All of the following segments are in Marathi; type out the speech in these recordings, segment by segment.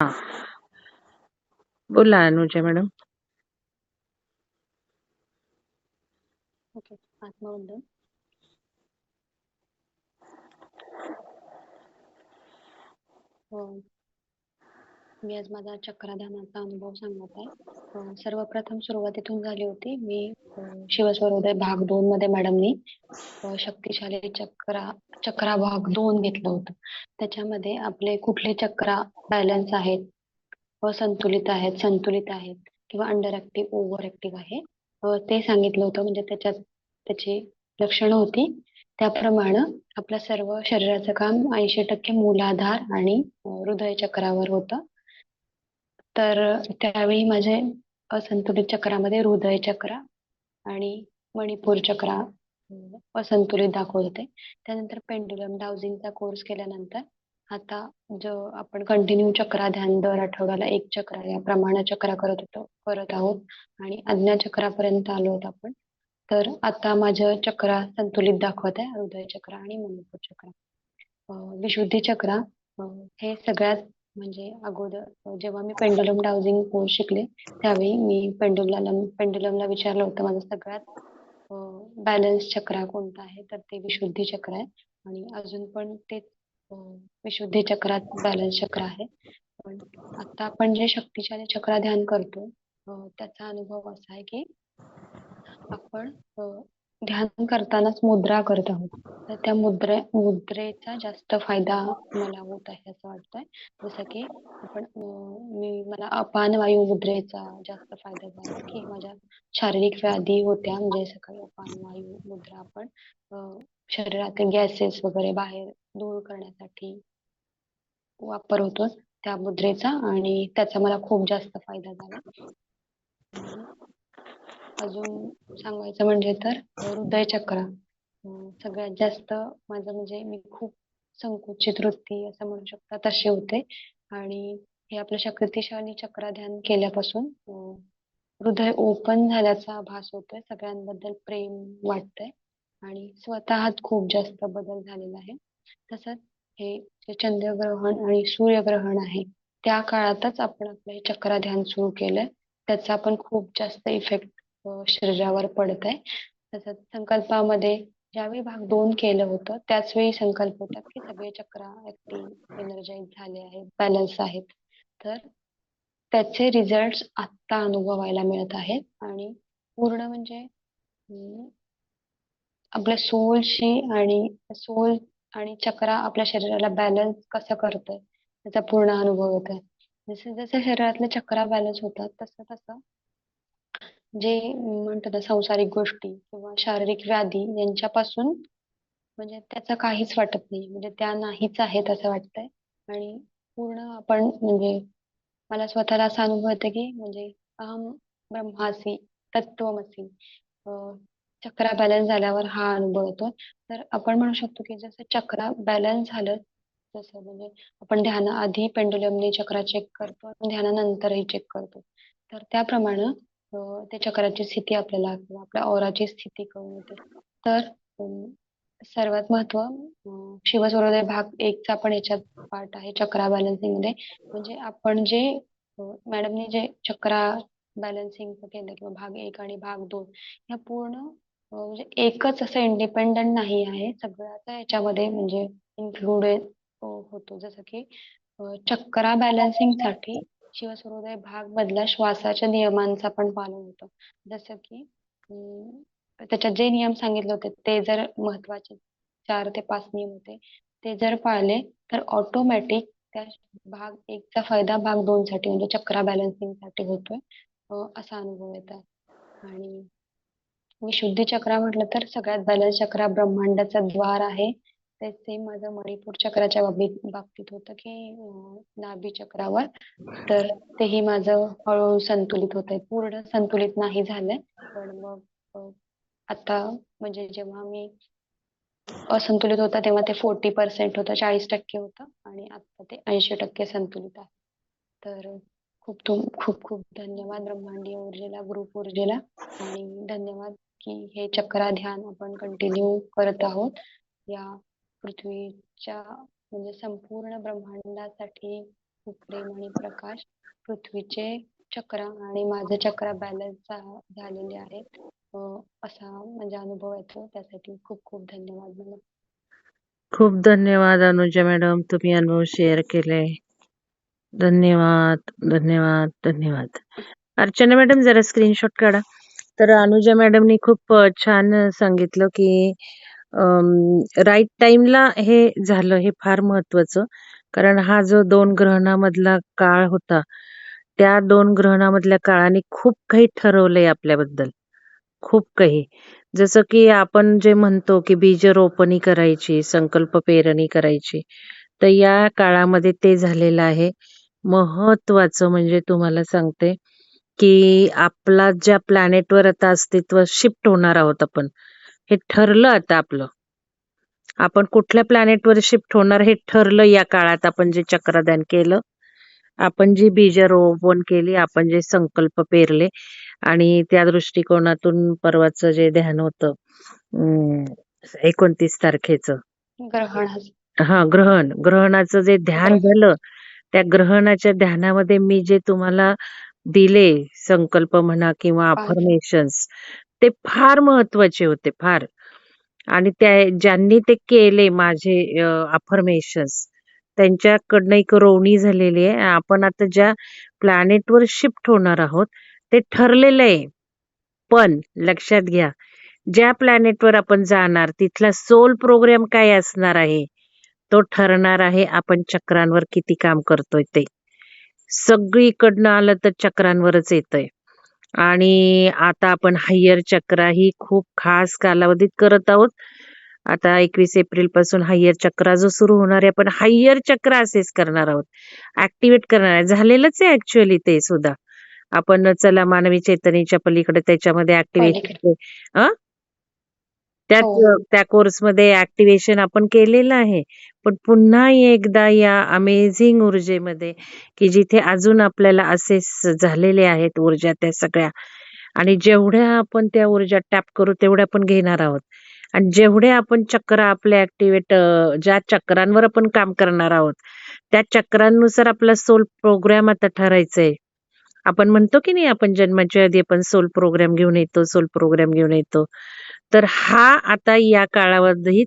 हां. बोला अनुजा मॅडम. ओके. आत्मवंदन. हो. मी आज माझा चक्राधानाचा अनुभव सांगत आहे. सर्वप्रथम सर्वप्रथम सुरुवातीतून झाली होती. मी शिवस्वरोदय भाग दोन मध्ये मॅडमनी शक्तिशाली चक्रा चक्रा भाग दोन घेतलं होतं. त्याच्यामध्ये आपले कुठले चक्रा बॅलन्स आहेत, असंतुलित आहेत, संतुलित आहेत किंवा अंडर ऍक्टिव्ह, ओव्हर ऍक्टिव्ह आहे ते सांगितलं होतं. म्हणजे त्याच्यात त्याची लक्षणं होती. त्याप्रमाणे आपलं सर्व शरीराचं काम ऐंशी टक्के मूलाधार आणि हृदय चक्रावर होतं. तर त्यावेळी माझे असंतुलित चक्रामध्ये हृदय चक्र आणि मणिपूर चक्र असंतुलित दाखवत होते. त्यानंतर पेंडुलम डाउजिंगचा कोर्स केल्यानंतर आता जो आपण कंटिन्यू चक्रा ध्यान दर आठवड्याला एक चक्र या प्रमाण चक्रा करत होतो करत आहोत आणि अज्ञा चक्रापर्यंत आलो आहोत आपण. तर आता माझं चक्र संतुलित दाखवत आहे हृदय चक्र आणि मणिपूर चक्र. विशुद्धी चक्र हे सगळ्यात म्हणजे अगोदर जेव्हा मी पेंडुलम डाउजिंग कोर्स शिकले त्यावेळी मी पेंडुलम पेंडुलमला विचारलं होतं माझं सगळ्यात बॅलन्स चक्र कोणता आहे? तर ते विशुद्धी चक्र आहे. आणि अजून पण ते विशुद्धी चक्रात बॅलन्स चक्र आहे. पण आता आपण जे शक्तिशाली चक्र ध्यान करतो त्याचा अनुभव असा आहे की आपण ध्यान करतानाच मुद्रा करत आहोत. तर त्या मुद्रे मुद्रेचा जास्त फायदा मला होत आहे असं वाटतंय. जसं की आपण मी मला अपान वायू मुद्रेचा जास्त फायदा झाला की माझ्या शारीरिक व्याधी होत्या. म्हणजे सकाळी अपान वायू मुद्रा आपण शरीरातील गॅसेस वगैरे बाहेर दूर करण्यासाठी वापर होतो त्या मुद्रेचा आणि त्याचा मला खूप जास्त फायदा झाला. अजून सांगायचं म्हणजे तर हृदय चक्र सगळ्यात जास्त माझं म्हणजे मी खूप संकुचित वृत्ती असं म्हणू शकता तसे होते. आणि हे आपलं शक्तिशाली चक्र ध्यान केल्यापासून हृदय ओपन झाल्याचा भास होतोय सगळ्यांबद्दल प्रेम वाटतंय. आणि स्वतःत खूप जास्त बदल झालेला आहे. तसंच हे जे चंद्रग्रहण आणि सूर्यग्रहण आहे त्या काळातच आपण आपलं हे चक्र ध्यान सुरू केलंय. त्याचा पण खूप जास्त इफेक्ट शरीरावर पडत आहे तसंच संकल्पामध्ये ज्यावेळी भाग दोन केलं होतं त्याच वेळी संकल्प होता की सगळे चक्र ऍक्टिव्ह एनर्जाईज झाले आहेत बॅलन्स आहेत. तर त्याचे रिझल्ट आत्ता अनुभवायला मिळत आहेत आणि पूर्ण म्हणजे आपल्या सोलशी आणि सोल आणि चक्र आपल्या शरीराला बॅलन्स कसं करतंय त्याचा पूर्ण अनुभव येत आहे जसं जसं शरीरातले चक्र बॅलन्स होतात तसं तसं जे म्हणतात ना सांसारिक गोष्टी किंवा शारीरिक व्याधी यांच्यापासून म्हणजे त्याचं काहीच वाटत नाही. म्हणजे त्या नाहीच आहेत असं वाटतंय. आणि पूर्ण आपण म्हणजे मला स्वतःला असा अनुभव येतो की म्हणजे अहम ब्रह्मासी तत्वमसी चक्रा बॅलन्स झाल्यावर हा अनुभव येतो. तर आपण म्हणू शकतो की जसं चक्रा बॅलन्स झालं तसं म्हणजे आपण ध्यानाआधी पेंडुलमने चक्रा चेक करतो आणि ध्यानानंतरही चेक करतो. तर त्याप्रमाणे अं, त्या चक्राची स्थिती आपल्याला किंवा आपल्या औराची स्थिती कळून येते. तर अं, सर्वात महत्त्व अं, शिवस्वरोदय भाग एकचा पण याच्यात पार्ट आहे चक्रा बॅलन्सिंगमध्ये. म्हणजे आपण जे मॅडमने जे चक्रा बॅलन्सिंग केलं किंवा भाग एक आणि भाग दोन ह्या पूर्ण म्हणजे एकच असं इंडिपेंडंट नाही आहे. सगळ्याचा याच्यामध्ये म्हणजे इन्क्लुडेड होतो. जसं की चक्रा बॅलन्सिंग साठी भाग मधला श्वासाच्या नियमांचा पण पालन होतं. जसं की त्याच्यात जे नियम सांगितले होते ते जर महत्त्वाचे चार ते पाच नियम होते ते जर पाळले तर ऑटोमॅटिक त्या भाग एकचा फायदा भाग दोन साठी म्हणजे चक्रा बॅलन्सिंगसाठी होतोय असा अनुभव येत आहे. आणि विशुद्धी चक्र म्हटलं तर सगळ्यात बॅलन्स चक्र ब्रह्मांडाचा द्वार आहे. ते सेम माझं मणिपूर चक्राच्या बाबतीत बाबतीत होतं की नाभी चक्रावर. तर तेही माझं हळूहळू संतुलित होत आहे पूर्ण संतुलित नाही झालंय. पण मग आता म्हणजे जेव्हा मी असंतुलित होता तेव्हा ते फोर्टी पर्सेंट होतं चाळीस टक्के होतं आणि आता ते ऐंशी टक्के संतुलित आहे. तर खूप तुम खूप खूप धन्यवाद ब्रह्मांडीय ऊर्जेला ग्रुप ऊर्जेला. आणि धन्यवाद की हे चक्रा ध्यान आपण कंटिन्यू करत आहोत. या पृथ्वीच्या म्हणजे संपूर्ण ब्रह्मांडासाठी प्रेम आणि प्रकाश पृथ्वीचे चक्र आणि माझं चक्र बॅलन्स झालेले आहेत अं, असा म्हणजे अनुभव येतो. त्यासाठी खूप खूप धन्यवाद मला खूप धन्यवाद अनुजा मॅडम. तुम्ही अनुभव शेअर केले. धन्यवाद धन्यवाद धन्यवाद. अर्चना मॅडम जरा स्क्रीनशॉट काढा. तर अनुजा मॅडमनी खूप अ, छान सांगितलं की राईट टाइमला हे झालं हे फार महत्वाचं. कारण हा जो दोन ग्रहणामधला काळ होता त्या दोन ग्रहणामधल्या काळाने खूप काही ठरवलंय आपल्याबद्दल. खूप काही. जसं की आपण जे म्हणतो की बीज रोपणी करायची संकल्प पेरणी करायची तर या काळामध्ये ते झालेलं आहे. महत्वाचं म्हणजे तुम्हाला सांगते की आपला ज्या प्लॅनेटवर आता अस्तित्व शिफ्ट होणार आहोत आपण हे ठरलं आता आपलं. आपण कुठल्या प्लॅनेटवर शिफ्ट होणार हे ठरलं या काळात आपण जे चक्रदान केलं. आपण जी बीज रोपण केली आपण जे संकल्प पेरले आणि त्या दृष्टिकोनातून परवाचं जे ध्यान होतं एकोणतीस तारखेचं. ग्रहण. हा ग्रहण. ग्रहणाचं जे ध्यान झालं त्या ग्रहणाच्या ध्यानामध्ये मी जे तुम्हाला दिले संकल्प म्हणा किंवा अफर्मेशन्स ते फार महत्त्वाचे होते फार. आणि त्या ज्यांनी ते केले माझे अफर्मेशन्स त्यांच्याकडनं एक रोवणी झालेली आहे. आपण आता ज्या प्लॅनेटवर शिफ्ट होणार आहोत ते ठरलेलं आहे. पण लक्षात घ्या ज्या प्लॅनेटवर आपण जाणार तिथला सोल प्रोग्राम काय असणार आहे? तो ठरणार आहे आपण चक्रांवर किती काम करतोय ते. सगळीकडनं आलं तर चक्रांवरच येतंय. आणि आता आपण हायर चक्र ही खूप खास कालावधीत करत आहोत. आता एकवीस एप्रिलपासून हायर चक्र जो सुरू होणार आहे आपण हायर चक्र असेच करणार आहोत. ऍक्टिव्हेट करणार आहे. झालेलंच आहे ऍक्च्युअली ते सुद्धा. आपण चला मानवी चेतनेच्या पलीकडे त्याच्यामध्ये ऍक्टिव्हेशन त्यात हो. त्या कोर्समध्ये ऍक्टिव्हेशन आपण केलेलं आहे. पण पुन्हा एकदा या अमेझिंग ऊर्जेमध्ये की जिथे अजून आपल्याला असे झालेले आहेत ऊर्जा त्या सगळ्या. आणि जेवढ्या आपण त्या ऊर्जा टॅप करू तेवढ्या आपण घेणार आहोत. आणि जेवढे आपण चक्र आपले ऍक्टिव्हेट ज्या चक्रांवर आपण काम करणार आहोत त्या चक्रांनुसार आपला सोल प्रोग्राम आता ठरायचंय. आपण म्हणतो की नाही आपण जन्माच्या आधी आपण सोल प्रोग्राम घेऊन येतो सोल प्रोग्राम घेऊन येतो. तर हा आता या काळावधीत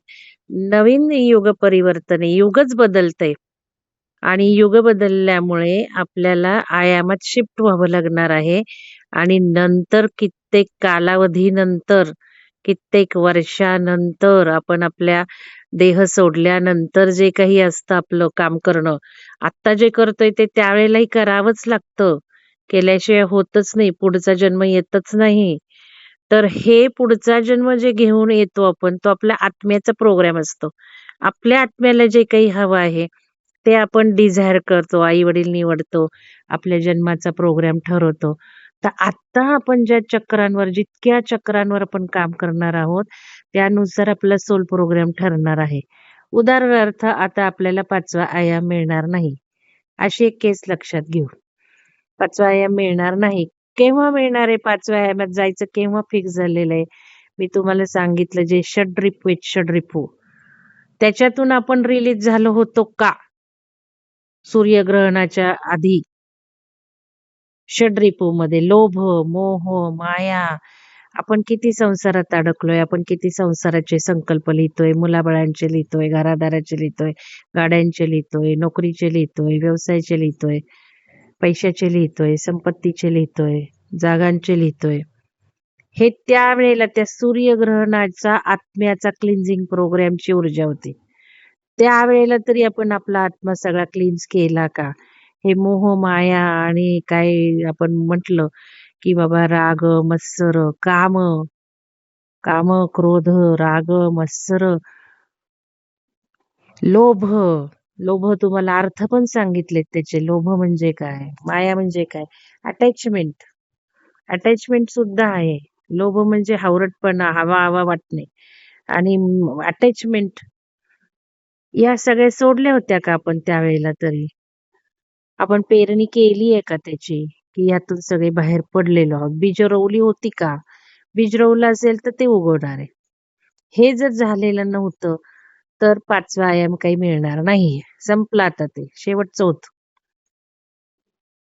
नवीन युग परिवर्तन युगच बदलतंय. आणि युग बदलल्यामुळे आपल्याला आयामात शिफ्ट व्हावं लागणार आहे. आणि नंतर कित्येक कालावधीनंतर कित्येक वर्षानंतर आपण आपल्या देह सोडल्यानंतर जे काही असतं आपलं काम करणं आत्ता जे करतोय ते त्यावेळेलाही करावंच लागतं. केल्याशिवाय होतच नाही पुढचा जन्म येतच नाही. तर हे पुढचा जन्म जे घेऊन येतो आपण तो आपल्या आत्म्याचा प्रोग्राम असतो. आपल्या आत्म्याला जे काही हवं आहे ते आपण डिझायर करतो आई वडील निवडतो आपल्या जन्माचा प्रोग्राम ठरवतो. तर आता आपण ज्या चक्रांवर जितक्या चक्रांवर आपण काम करणार आहोत त्यानुसार आपला सोल प्रोग्राम ठरणार आहे. उदाहरणार्थ आता आपल्याला पाचवा आयाम मिळणार नाही. अशी एक केस लक्षात घेऊ. पाचवा आयाम मिळणार नाही. केव्हा मिळणार आहे पाचव्या आयामात जायचं? केव्हा फिक्स झालेलं आहे? मी तुम्हाला सांगितलं जे षड्रिपू आहेत षड्रिपू. त्याच्यातून आपण रिलीज झालो होतो का? सूर्यग्रहणाच्या आधी. षड्रिपू मध्ये लोभ मोह माया. आपण किती संसारात अडकलोय? आपण किती संसाराचे संकल्प लिहितोय? मुलाबाळांचे लिहितोय घरादाराचे लिहितोय गाड्यांचे लिहितोय नोकरीचे लिहितोय व्यवसायाचे लिहितोय. पैशाचे लिहितोय संपत्तीचे लिहितोय जागांचे लिहितोय. हे त्यावेळेला त्या सूर्यग्रहणाचा आत्म्याचा क्लिन्झिंग प्रोग्रामची ऊर्जा होती. त्यावेळेला तरी आपण आपला आत्मा सगळा क्लिन्स केला का? हे मोह माया आणि काय आपण म्हटलं की बाबा राग मत्सर काम काम क्रोध राग मत्सर लोभ लोभ तुम्हाला अर्थ पण सांगितलेत त्याचे. लोभ म्हणजे काय? माया म्हणजे काय? अटॅचमेंट अटॅचमेंट सुद्धा आहे. लोभ म्हणजे हावरटपणा हवा हवा वाटणे. आणि अटॅचमेंट या सगळ्या सोडल्या होत्या का आपण त्यावेळेला तरी? आपण पेरणी केली आहे का त्याची? की यातून सगळे बाहेर पडलेलो आहोत? बीज रोवली होती का? बीज रोवलं असेल तर ते उगवणार आहे. हे जर झालेलं नव्हतं तर पाचवा आयाम काही मिळणार नाही संपला आता ते. शेवट चौथ.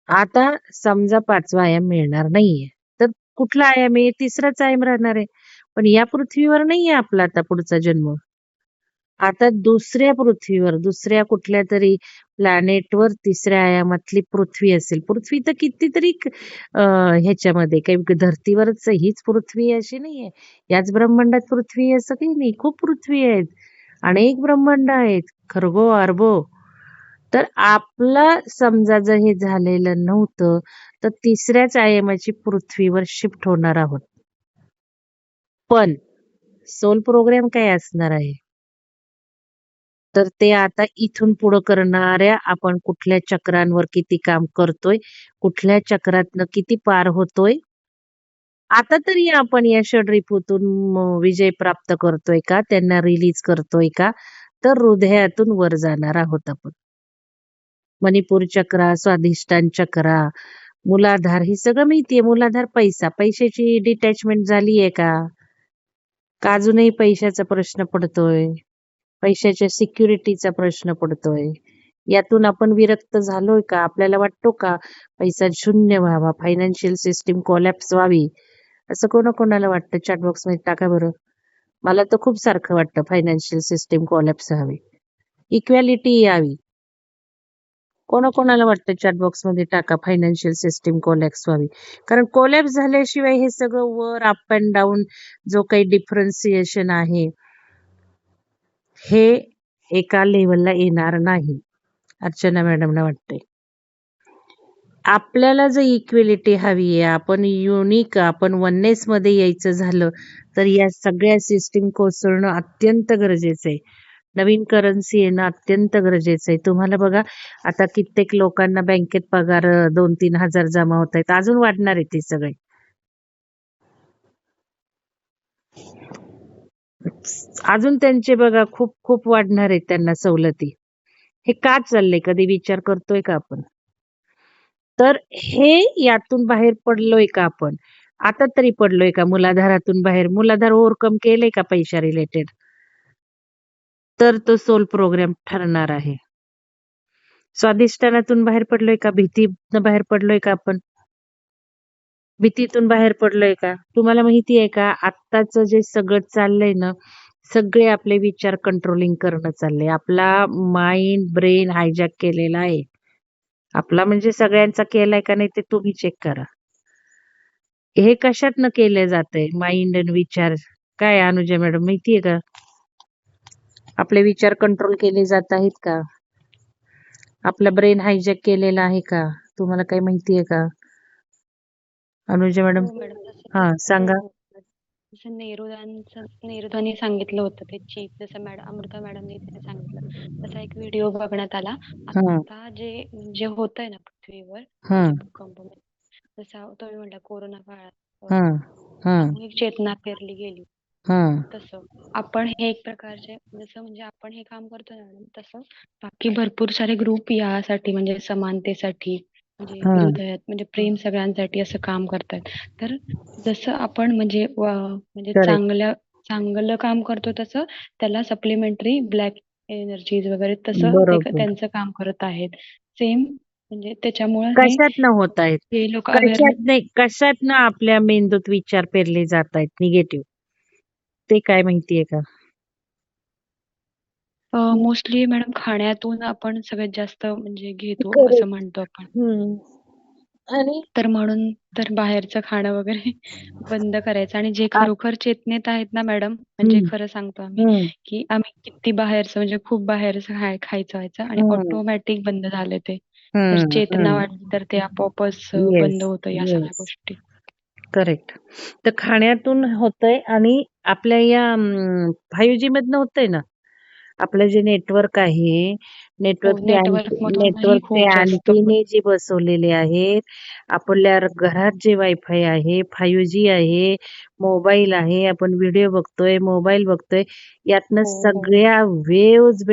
आता समजा पाचवा आयाम मिळणार नाहीये. तर कुठला आयाम आहे? तिसराच आयाम राहणार आहे. पण या पृथ्वीवर नाहीये आपला आता पुढचा जन्म. आता दुसऱ्या पृथ्वीवर दुसऱ्या कुठल्या तरी प्लॅनेटवर तिसऱ्या आयामातली पृथ्वी असेल. पृथ्वी तर कितीतरी ह्याच्यामध्ये काही धर्तीवरच हीच पृथ्वी अशी नाहीये. याच ब्रह्मांडात पृथ्वी असं काही नाही. खूप पृथ्वी आहेत. अनेक ब्रह्मांड आहेत खरगो अरबो तर आपला समजा जर हे झालेलं नव्हतं तर तिसऱ्याच आयमाची पृथ्वीवर शिफ्ट होणार आहोत. पण सोल प्रोग्राम काय असणार आहे? तर ते आता इथून पुढं करणाऱ्या आपण कुठल्या चक्रांवर किती काम करतोय कुठल्या चक्रातनं किती पार होतोय आता तरी आपण या षड्रिपूतून म, विजय प्राप्त करतोय का? त्यांना रिलीज करतोय का? तर हृदयातून वर जाणार आहोत आपण. मणिपूर चक्रा स्वाधिष्ठान चक्रा मुलाधार ही सगळं माहितीये मुलाधार पैसा. पैशाची डिटॅचमेंट झालीये का? का अजूनही पैशाचा प्रश्न पडतोय? पैशाच्या सिक्युरिटीचा प्रश्न पडतोय. यातून आपण विरक्त झालोय का? आपल्याला वाटतो का? पैसा शून्य व्हावा. फायनान्शियल सिस्टीम कोलॅप्स व्हावी. असं कोणाकोणाला वाटतं? चॅट बॉक्समध्ये टाका बरं. मला तर खूप सारखं वाटतं फायनान्शियल सिस्टीम कॉलॅप्स हवी इक्वॅलिटी यावी. कोणाकोणाला वाटतं चॅट बॉक्समध्ये टाका फायनान्शियल सिस्टीम कोलॅप्स व्हावी? कारण कोलॅप्स झाल्याशिवाय हे सगळं वर अप अँड डाऊन जो काही डिफरन्सिएशन आहे हे एका लेवलला येणार नाही अर्चना मॅडमला वाटतंय. आपल्याला जर इक्वेलिटी हवी आहे आपण युनिक आपण वननेस मध्ये यायचं झालं तर या सगळ्या सिस्टीम कोसळणं अत्यंत गरजेचं आहे. नवीन करन्सी येणं अत्यंत गरजेचं आहे. तुम्हाला बघा आता कित्येक लोकांना बँकेत पगार दोन तीन हजार जमा होत आहेत. अजून वाढणार आहे ते सगळे. अजून त्यांचे बघा खूप खूप वाढणार आहेत त्यांना सवलती. हे का चाललंय? कधी विचार करतोय का आपण? तर हे यातून बाहेर पडलोय का आपण? आता तरी पडलोय का मुलाधारातून बाहेर? मुलाधार ओव्हरकम केलंय का पैशा रिलेटेड तर तो सोल प्रोग्राम ठरणार आहे. स्वाधिष्ठानातून बाहेर पडलोय का? भीतीतून बाहेर पडलोय का आपण? भीतीतून बाहेर पडलोय का? तुम्हाला माहिती आहे का? आत्ताच जे सगळं चाललंय ना सगळे आपले विचार कंट्रोलिंग करणं चाललंय. आपला माइंड ब्रेन हायजॅक केलेला आहे. आपला म्हणजे सगळ्यांचा केलाय का नाही ते तुम्ही चेक करा. हे कशातनं केले जाते माइंड आणि विचार. काय अनुजा मॅडम माहितीये का? आपले विचार कंट्रोल केले जात आहेत का? आपला ब्रेन हायजॅक केलेला आहे का? तुम्हाला काही माहितीये का? अनुजा मॅडम हो हा सांगा. जसं नेहरूदांचं नेहरूदांनी सांगितलं होतं ते चीफ जसं मॅडम अमृता मॅडमने सांगितलं. तसा एक व्हिडिओ बघण्यात आला. आता जे जे होत आहे ना पृथ्वीवर भूकंप जसं तुम्ही म्हटलं कोरोना काळात. सामूहिक चेतना पेरली गेली. तसं. आपण हे एक प्रकारचे जसं म्हणजे आपण हे काम करतो ना मॅडम तसं बाकी भरपूर सारे ग्रुप यासाठी म्हणजे समानतेसाठी म्हणजे. हृदयात म्हणजे प्रेम सगळ्यांसाठी असं काम करतात तर जसं आपण म्हणजे म्हणजे. चांगल्या चांगलं काम करतो तसं त्याला सप्लिमेंटरी ब्लॅक एनर्जीज वगैरे तसं ते बरोबर. त्यांचं काम करत आहेत सेम म्हणजे त्याच्यामुळे हे कशातनं होत आहेत हे लोक कशात कशातनं आपल्या मेंदूत विचार पेरले जात आहेत निगेटिव्ह ते काय माहितीये का मोस्टली मॅडम खाण्यातून आपण सगळ्यात जास्त म्हणजे घेतो. असं म्हणतो आपण. आणि तर म्हणून तर बाहेरचं खाणं वगैरे बंद करायचं आणि जे खरोखर चेतनेत आहेत ना मॅडम म्हणजे. खरं सांगतो आम्ही. की आम्ही किती बाहेरचं म्हणजे खूप बाहेरचं खाय खायचं व्हायचं आणि. ऑटोमॅटिक बंद झाले ते तर. चेतना हम्म. वाढली तर ते आपोआपच अ, बंद होतं या सगळ्या. गोष्टी करेक्ट तर खाण्यातून होतंय आणि आपल्या या फाईव्ह जी मधनं होतंय ना आपलं जे नेटवर्क आहे मधूनही नेटवर्कचे खूप जास्त अँटिने जे बसवलेले आहेत आपल्या घरात जे वायफाय आहे फाईव्ह जी आहे मोबाईल आहे आपण व्हिडिओ बघतोय मोबाईल बघतोय यातनं हो, हो. सगळ्या वेव्ज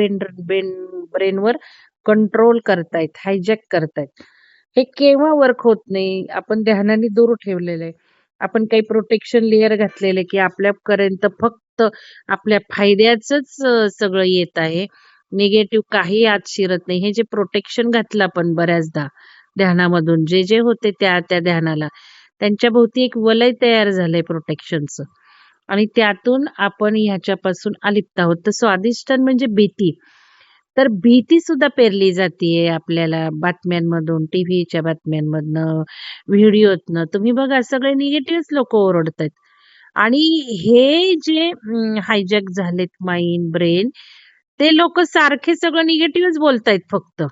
ब्रेनवर कंट्रोल करतायत हायजॅक करतायत. हे केव्हा वर्क होत नाही? आपण ध्यानाने दूर ठेवलेलं आहे. आपण काही प्रोटेक्शन लेअर घातलेलं की आपल्यापर्यंत फक्त आपल्या फायद्याचंच सगळं येत आहे. निगेटिव्ह काही आत शिरत नाही. हे जे प्रोटेक्शन घातलं आपण बऱ्याचदा ध्यानामधून जे जे होते त्या त्या ध्यानाला त्यांच्या भोवती एक वलय तयार झालंय प्रोटेक्शनचं. आणि त्यातून आपण ह्याच्यापासून अलिप्त आहोत. तर स्वादिष्ट म्हणजे भीती. तर भीती सुद्धा पेरली जाते आपल्याला बातम्यांमधून टीव्हीच्या बातम्यांमधनं व्हिडिओतनं. तुम्ही बघा सगळे निगेटिव्हच लोक ओरडतायत. आणि हे जे हायजॅक झालेत माइंड ब्रेन ते लोक सारखे सगळं निगेटिव्हच बोलतायत फक्त.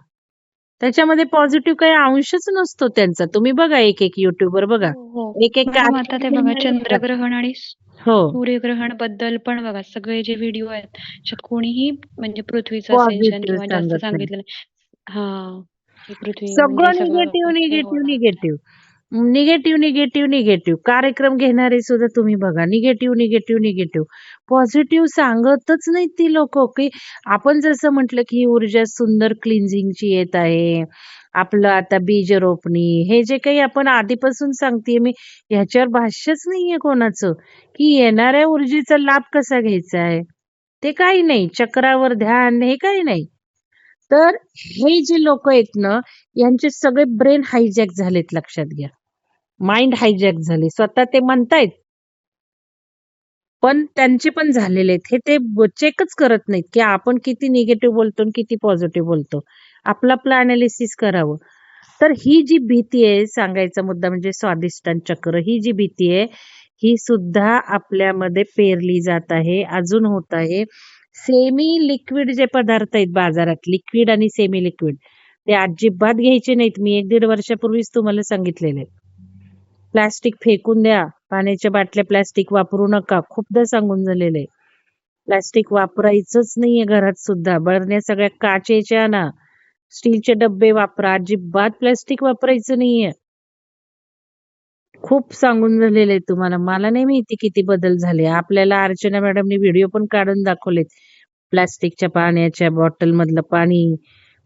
त्याच्यामध्ये पॉझिटिव्ह काही अंशच नसतो त्यांचा. तुम्ही बघा एक एक युट्यूबवर बघा. हो हो. एक एक आता ते बघा चंद्रग्रहण आणि हो. सूर्यग्रहणबद्दल पण बघा. सगळे जे व्हिडिओ आहेत कोणीही म्हणजे पृथ्वीचं जास्त सांगितलं हा सगळं म्हणजे सगळं negative negative. Negative negative negative negative. कार्यक्रम घेणारे सुद्धा तुम्ही बघा. Negative negative negative. पॉझिटिव्ह सांगतच नाहीत ती लोक की आपण जसं म्हटलं की ही ऊर्जा सुंदर क्लिन्झिंगची येत आहे. आपलं आता बीज रोपणी हे जे काही आपण आधीपासून सांगते मी ह्याच्यावर भाष्यच नाहीये कोणाचं की येणाऱ्या ऊर्जेचा लाभ कसा घ्यायचा आहे? ते काही नाही. चक्रावर ध्यान हे काही नाही. तर हे जे लोक आहेत ना यांचे सगळे ब्रेन हायजॅक झालेत लक्षात घ्या. माइंड हायजॅक झाले. स्वतः ते म्हणतायत. पण त्यांचे पण झालेले आहेत. हे ते चेकच करत नाहीत की आपण किती निगेटिव्ह बोलतो आणि किती पॉझिटिव्ह बोलतो. आपलं आपलं अनालिसिस करावं. तर ही जी भीती आहे सांगायचा मुद्दा म्हणजे स्वादिष्टान चक्र ही जी भीती आहे ही सुद्धा आपल्यामध्ये पेरली जात आहे अजून होत आहे. सेमी लिक्विड जे पदार्थ आहेत बाजारात लिक्विड आणि सेमी लिक्विड ते अजिबात घ्यायचे नाहीत. मी एक दीड वर्षापूर्वीच तुम्हाला सांगितलेले प्लास्टिक फेकून द्या. पाण्याच्या बाटल्या प्लास्टिक वापरू नका. खूपदा सांगून झालेले प्लास्टिक वापरायचंच नाहीये घरात सुद्धा. बरण्या सगळ्या काचेच्या ना. स्टीलचे डब्बे वापरा. अजिबात प्लास्टिक वापरायचं नाहीये. खूप सांगून झालेले आहे तुम्हाला. मला नाही माहिती किती बदल झाले. आपल्याला अर्चना मॅडमनी व्हिडिओ पण काढून दाखवलेत. प्लास्टिकच्या पाण्याच्या बॉटल मधलं पाणी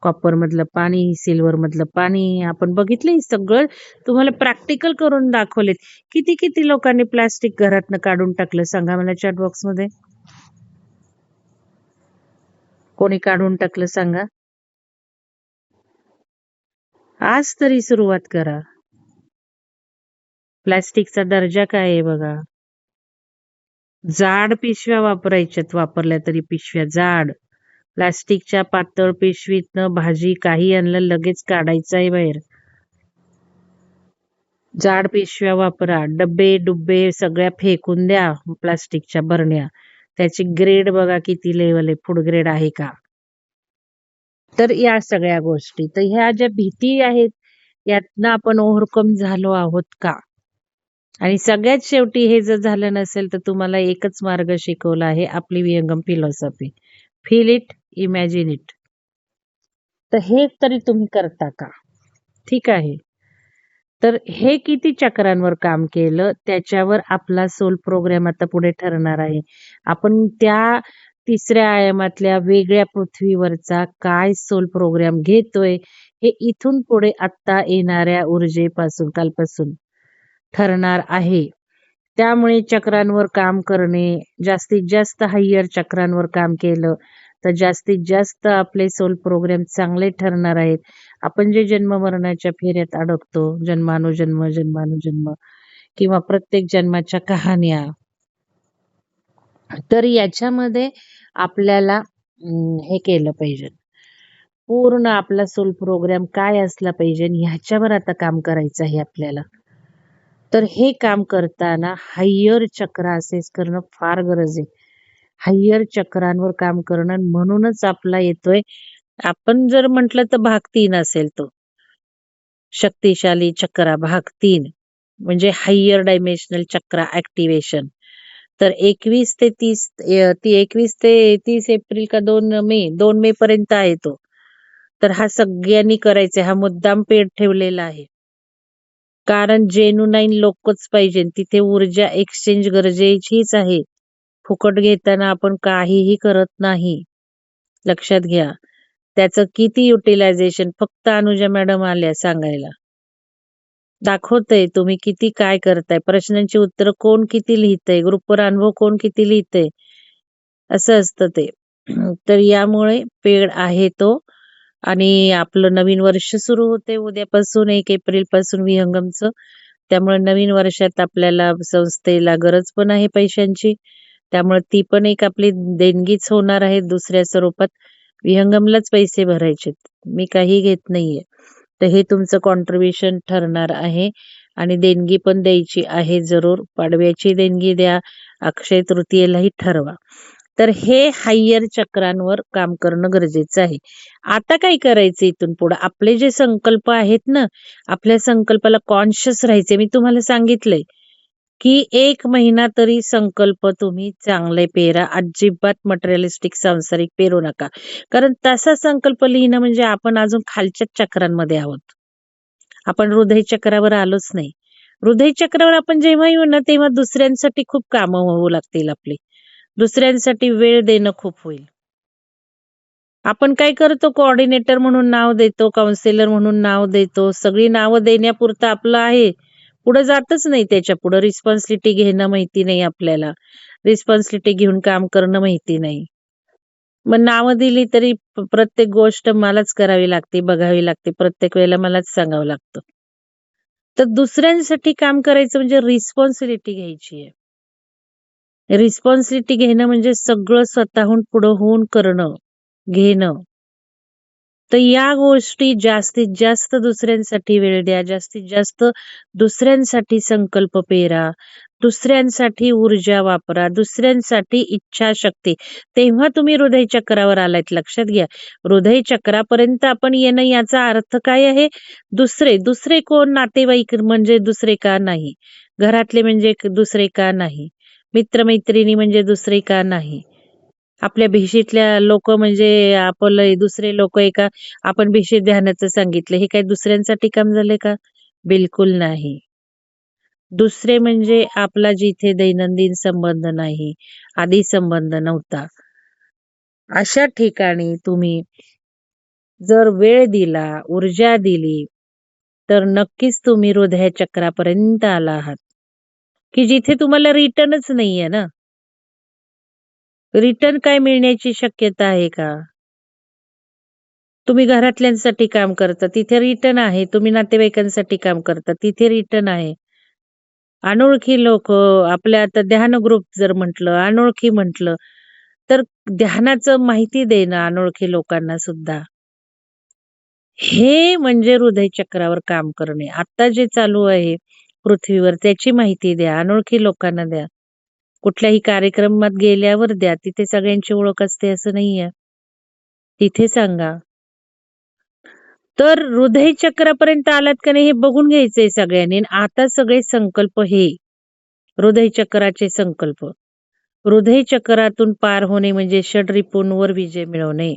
कॉपर मधलं पाणी सिल्वर मधलं पाणी. आपण बघितलंय सगळं. तुम्हाला प्रॅक्टिकल करून दाखवलेत. किती किती लोकांनी प्लास्टिक घरातनं काढून टाकलं सांगा मला चॅट बॉक्समध्ये कोणी काढून टाकलं सांगा. आज तरी सुरुवात करा. प्लास्टिकचा दर्जा काय आहे बघा? जाड पिशव्या वापरायच्यात वापरल्या तरी पिशव्या जाड. प्लास्टिकच्या पातळ पिशवीतनं भाजी काही आणलं लगेच काढायचं आहे बाहेर. जाड पिशव्या वापरा डब्बे डुब्बे सगळ्या फेकून द्या प्लास्टिकच्या बरण्या. त्याची ग्रेड बघा किती लेवल आहे फूड ग्रेड आहे का? तर या सगळ्या गोष्टी. तर ह्या ज्या भीती आहेत यातनं आपण ओव्हरकम झालो आहोत का? आणि सगळ्यात शेवटी हे जर झालं नसेल तर तुम्हाला एकच मार्ग शिकवला आहे आपली Vihangam philosophy feel it imagine it तर हे तरी तुम्ही करता का? ठीक आहे. तर हे किती चक्रांवर काम केलं? त्याच्यावर आपला सोल प्रोग्राम आता पुढे ठरणार आहे. आपण त्या तिसऱ्या आयामातल्या वेगळ्या पृथ्वीवरचा काय सोल प्रोग्राम घेतोय हे इथून पुढे आत्ता येणाऱ्या ऊर्जेपासून कालपासून. ठरणार आहे. त्यामुळे चक्रांवर काम करणे जास्तीत जास्त हायर चक्रांवर काम केलं तर जास्तीत जास्त आपले सोल प्रोग्राम चांगले ठरणार आहेत. आपण जे जन्म मरणाच्या फेऱ्यात अडकतो जन्मानुजन्म जन्मानुजन्म किंवा प्रत्येक जन्माच्या कहाण्या तर याच्यामध्ये आपल्याला अं, हे केलं पाहिजे. पूर्ण आपला सोल प्रोग्राम काय असला पाहिजे ह्याच्यावर आता काम करायचं आहे आपल्याला. तर हे काम करताना हायर चक्र असेस करणं फार गरज. आहे हायर चक्रांवर काम करणं म्हणूनच आपला येतोय. आपण जर म्हटलं तर भाग तीन असेल तो. शक्तिशाली चक्रा भाग तीन म्हणजे हायर डायमेन्शनल चक्रा ऍक्टिव्हेशन तर एकवीस ते तीस ती एकवीस ते तीस एप्रिल का दोन मे दोन मे पर्यंत आहे तो. तर हा सगळ्यांनी करायचा हा मुद्दाम पेड ठेवलेला आहे. कारण जेन्युनाईन लोकच पाहिजे. तिथे ऊर्जा एक्सचेंज गरजेचीच आहे. फुकट घेताना आपण काहीही करत नाही. लक्षात घ्या. त्याचं किती युटिलायझेशन फक्त अनुजा मॅडम आल्या सांगायला. दाखवतय तुम्ही किती काय करताय. प्रश्नांची उत्तर कोण किती लिहितंय? ग्रुपवर अनुभव कोण किती लिहितंय? असं असतं ते. तर यामुळे पेड आहे तो. आणि आपलं नवीन वर्ष सुरू होते. उद्यापासून एक एप्रिलपासून विहंगमचं त्यामुळे नवीन वर्षात आपल्याला संस्थेला गरज पण आहे पैशांची. त्यामुळे ती पण एक आपली देणगीच होणार आहे दुसऱ्या स्वरूपात. विहंगमलाच पैसे भरायचे मी काही घेत नाहीये. तर हे तुमचं कॉन्ट्रीब्युशन ठरणार आहे. आणि देणगी पण द्यायची आहे जरूर. पाडव्याची देणगी द्या. अक्षय तृतीयेलाही ठरवा. तर हे हायर चक्रांवर काम करणं गरजेचं आहे. आता काय करायचं इथून पुढे? आपले जे संकल्प आहेत ना आपल्या संकल्पाला कॉन्शियस राहायचे मी तुम्हाला सांगितलंय की एक महिना तरी संकल्प तुम्ही चांगले पेरा. अजिबात मटेरियलिस्टिक सांसारिक पेरू नका. कारण तसा संकल्प लिहिणं म्हणजे आपण अजून खालच्या चक्रांमध्ये आहोत. आपण हृदय चक्रावर आलोच नाही. हृदय चक्रावर आपण जेव्हा येऊ ना तेव्हा दुसऱ्यांसाठी खूप कामं होऊ लागतील आपली. दुसऱ्यांसाठी वेळ देणं खूप होईल. आपण काय करतो? कोऑर्डिनेटर म्हणून नाव देतो काउन्सिलर म्हणून नाव देतो. सगळी नावं देण्यापुरतं आपलं आहे. पुढे जातच नाही त्याच्या पुढे. रिस्पॉन्सिबिलिटी घेणं माहिती नाही आपल्याला. रिस्पॉन्सिबिलिटी घेऊन काम करणं माहिती नाही. मग नावं दिली तरी प्रत्येक गोष्ट मलाच करावी लागते बघावी लागते. प्रत्येक वेळेला मलाच सांगावं लागतं. तर दुसऱ्यांसाठी काम करायचं म्हणजे रिस्पॉन्सिबिलिटी घ्यायची आहे. रिस्पॉन्सिबिलिटी घेणं म्हणजे सगळं स्वतःहून पुढं होऊन करणं घेणं. तर या गोष्टी जास्तीत जास्त दुसऱ्यांसाठी वेळ द्या जास्तीत जास्त दुसऱ्यांसाठी संकल्प पेरा दुसऱ्यांसाठी ऊर्जा वापरा दुसऱ्यांसाठी इच्छाशक्ती. तेव्हा तुम्ही हृदय चक्रावर आलायत लक्षात घ्या. हृदय चक्रापर्यंत आपण येणं याचा अर्थ काय आहे? दुसरे दुसरे कोण नातेवाईक म्हणजे दुसरे का नाही? घरातले म्हणजे दुसरे का नाही? मित्रमैत्रिणी म्हणजे दुसरे का नाही? आपल्या भिशीतल्या लोक म्हणजे आपलं दुसरे लोक एका आपण भिशीत ध्यानाचं सांगितलं. हे काय दुसऱ्यांसाठी काम झाले का? बिलकुल नाही. दुसरे म्हणजे आपला जिथे दैनंदिन संबंध नाही आधी संबंध नव्हता. अशा ठिकाणी तुम्ही जर वेळ दिला ऊर्जा दिली तर नक्कीच तुम्ही हृदय चक्रापर्यंत आला आहात. की जिथे तुम्हाला रिटर्नच नाहीये ना? रिटर्न काय मिळण्याची शक्यता आहे का? तुम्ही घरातल्यांसाठी काम करता तिथे रिटर्न आहे तुम्ही नातेवाईकांसाठी काम करता तिथे रिटर्न आहे. अनोळखी लोक आपल्या आता ध्यान ग्रुप जर म्हटलं अनोळखी म्हटलं तर ध्यानाचं माहिती देणं अनोळखी लोकांना सुद्धा. हे म्हणजे हृदय चक्रावर काम करणे. आता जे चालू आहे पृथ्वीवर त्याची माहिती द्या अनोळखी लोकांना द्या. कुठल्याही कार्यक्रमात गेल्यावर द्या तिथे सगळ्यांची ओळख असते असं नाहीये. तिथे सांगा. तर हृदय चक्रापर्यंत आलात का नाही हे बघून घ्यायचंय सगळ्यांनी. आता सगळे संकल्प हे. हृदय चक्राचे संकल्प. हृदय चक्रातून पार होणे म्हणजे षड रिपूंवर विजय मिळवणे.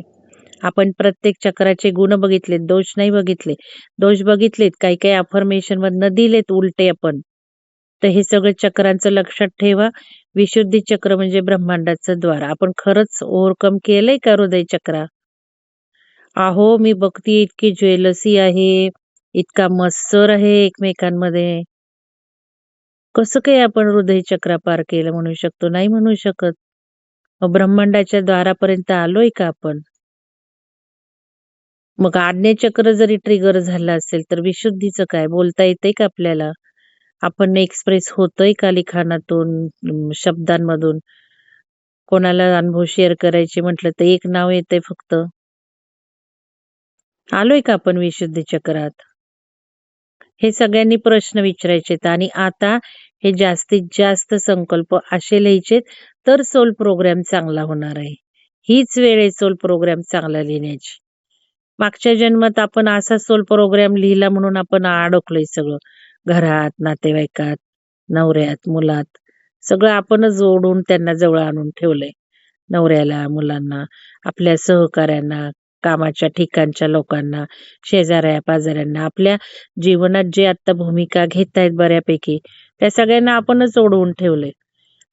आपण प्रत्येक चक्राचे गुण बघितलेत दोष नाही बघितले. दोष बघितलेत काही काही अफर्मेशन मधनं दिलेत उलटे आपण. तर हे सगळं चक्रांचं लक्षात ठेवा. विशुद्धी चक्र म्हणजे ब्रह्मांडाचं द्वार. आपण खरंच ओव्हरकम केलंय का हृदय चक्रा? आहो मी बघते इतकी ज्वेलसी आहे इतका मत्सर आहे एकमेकांमध्ये. कसं काही आपण हृदय चक्रा पार केलं म्हणू शकतो? नाही म्हणू शकत. ब्रह्मांडाच्या द्वारापर्यंत आलोय का आपण? मग आज्ञाचक्र जरी ट्रिगर झालं असेल तर विशुद्धीचं काय? बोलता येतंय का आपल्याला? आपण एक्सप्रेस होतोय का लिखाणातून शब्दांमधून? कोणाला अनुभव शेअर करायचे म्हटलं तर एक नाव येतंय फक्त. आलोय का आपण विशुद्धी चक्रात? हे सगळ्यांनी प्रश्न विचारायचे आणि आता हे जास्तीत जास्त संकल्प असे लिहायचे तर सोल प्रोग्राम चांगला होणार आहे. हीच वेळ आहे सोल प्रोग्राम चांगला लिहिण्याची. मागच्या जन्मात आपण असा सोल प्रोग्राम लिहिला म्हणून आपण अडकलोय सगळं. घरात नातेवाईकात नवऱ्यात मुलात. सगळं आपणच ओढून त्यांना जवळ आणून ठेवलंय. नवऱ्याला मुलांना आपल्या सहकाऱ्यांना कामाच्या ठिकाणच्या लोकांना शेजाऱ्या पाजाऱ्यांना आपल्या जीवनात जे आता भूमिका घेत आहेत बऱ्यापैकी त्या सगळ्यांना आपणच ओढवून ठेवलंय.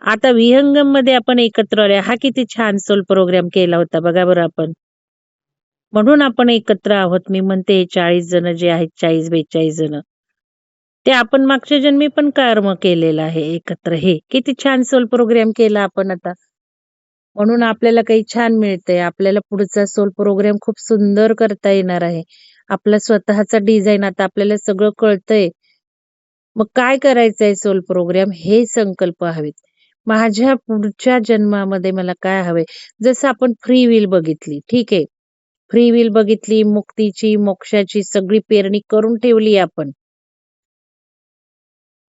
आता विहंगममध्ये आपण एकत्र आले हा किती छान सोल प्रोग्राम केला होता. बघा बरं आपण. म्हणून आपण एकत्र आहोत. मी म्हणते चाळीस जण जे आहेत चाळीस बेचाळीस जण. ते आपण मागच्या जन्मी पण कर्म केलेलं आहे एकत्र. हे किती छान सोल प्रोग्राम केला आपण आता. म्हणून आपल्याला काही छान मिळतंय. आपल्याला पुढचा सोल प्रोग्राम खूप सुंदर करता येणार आहे. आपला स्वतःचा डिझाईन आता आपल्याला सगळं कळतंय. मग काय करायचंय सोल प्रोग्राम? हे संकल्प हवेत. माझ्या पुढच्या जन्मामध्ये मला काय हवे जसं आपण फ्री विल बघितली. ठीक आहे. फ्री विल बघितली मुक्तीची मोक्षाची सगळी पेरणी करून ठेवली आपण.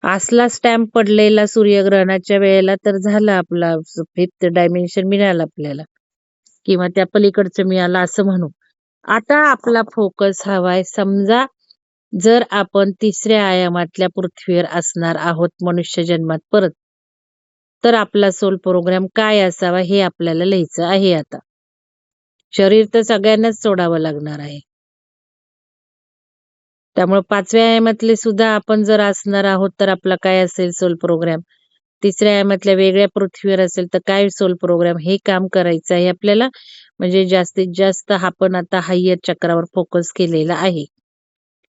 असला स्टॅम्प पडलेला सूर्यग्रहणाच्या वेळेला तर झाला आपला फिफ्थ डायमेन्शन मिळालं आपल्याला. किंवा त्या पलीकडचं मिळालं असं म्हणू. आता आपला फोकस हवाय समजा जर आपण तिसऱ्या आयामातल्या पृथ्वीवर असणार आहोत मनुष्य जन्मात परत तर आपला सोल प्रोग्राम काय असावा हे आपल्याला लिहायचं आहे आता. शरीर तर सगळ्यांनाच सोडावं लागणार आहे. त्यामुळे पाचव्या आयामातले सुद्धा आपण जर असणार आहोत तर आपला काय असेल सोल प्रोग्राम? तिसऱ्या आयामातल्या वेगळ्या पृथ्वीवर असेल तर काय सोल प्रोग्राम? हे काम करायचं आहे आपल्याला. म्हणजे जास्तीत जास्त आपण आता हायर चक्रावर फोकस केलेला आहे.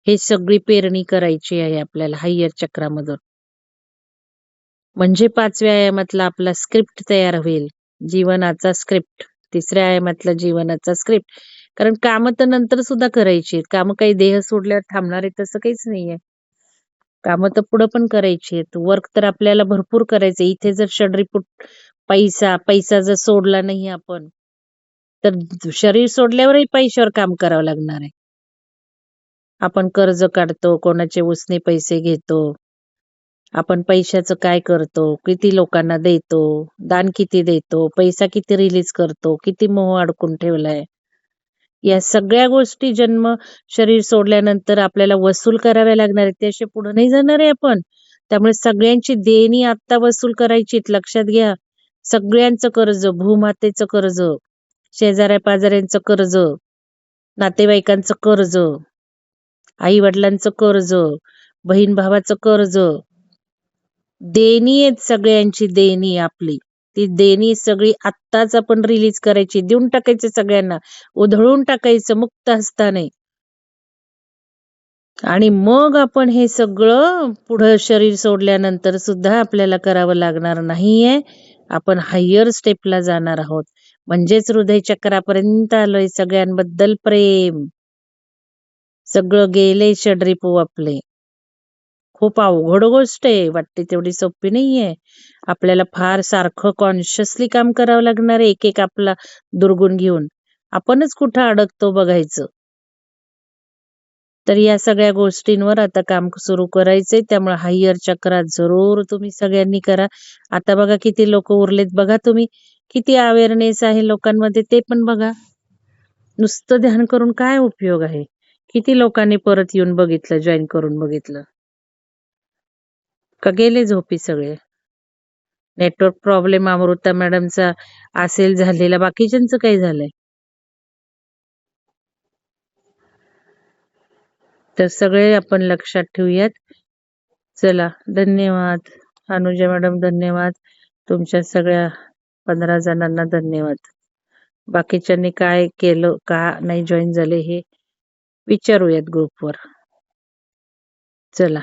हे सगळी पेरणी करायची आहे आपल्याला हायर चक्रामधून. म्हणजे पाचव्या आयामातला आपला स्क्रिप्ट तयार होईल. जीवनाचा स्क्रिप्ट तिसऱ्या आयामातलं जीवनाचा स्क्रिप्ट कारण काम तर नंतर सुद्धा करायची काम काही देह सोडल्यावर थांबणार आहे तसं काहीच नाहीये. कामं तर पुढं पण करायची आहेत. वर्क तर आपल्याला भरपूर करायचं इथे जर शरीर पैसा पैसा जर सोडला नाही आपण तर शरीर सोडल्यावरही पैशावर काम करावं लागणार आहे. आपण कर्ज काढतो कोणाचे उसने पैसे घेतो आपण पैशाचं काय करतो किती लोकांना देतो दान किती देतो पैसा किती रिलीज करतो किती मोह अडकून ठेवलाय. या सगळ्या गोष्टी जन्म शरीर सोडल्यानंतर आपल्याला वसूल कराव्या लागणार आहेत. त्याशी पुढे नाही जाणार आहे आपण. त्यामुळे सगळ्यांची देणी आता वसूल करायची लक्षात घ्या. सगळ्यांचं कर्ज भूमातेचं कर्ज शेजाऱ्या पाजाऱ्यांचं कर्ज नातेवाईकांचं कर्ज आई वडिलांचं कर्ज बहीण भावाचं कर्ज देणी आहेत सगळ्यांची देणी आपली. ती देणी सगळी आत्ताच आपण रिलीज करायची. देऊन टाकायचं सगळ्यांना. उधळून टाकायचं मुक्त हस्ताने. आणि मग आपण हे सगळं पुढं शरीर सोडल्यानंतर सुद्धा आपल्याला करावं लागणार नाहीये. आपण हायर स्टेपला जाणार आहोत. म्हणजेच हृदय चक्रापर्यंत आलोय सगळ्यांबद्दल प्रेम. सगळं गेले षडरिपू आपले. खूप अवघड गोष्ट आहे वाटते तेवढी सोपी नाहीये. आपल्याला फार सारखं कॉन्शियसली काम करावं लागणार आहे एक एक आपला दुर्गुण घेऊन. आपणच कुठं अडकतो बघायचं. तर या सगळ्या गोष्टींवर आता काम सुरू करायचंय त्यामुळे हायर चक्रात जरूर तुम्ही सगळ्यांनी करा. आता बघा किती लोक उरलेत बघा तुम्ही. किती अवेअरनेस आहे लोकांमध्ये ते पण बघा. नुसतं ध्यान करून काय उपयोग आहे? किती लोकांनी परत येऊन बघितलं जॉईन करून बघितलं? का गेले झोपी सगळे? नेटवर्क प्रॉब्लेम अमृता मॅडमचा असेल झालेला बाकीच्यांचं काय झालंय? तर सगळे आपण लक्षात ठेवूयात. चला धन्यवाद. अनुजा मॅडम धन्यवाद. तुमच्या सगळ्या पंधरा जणांना धन्यवाद. बाकीच्यांनी काय केलं का नाही जॉईन झाले हे विचारूयात ग्रुपवर चला.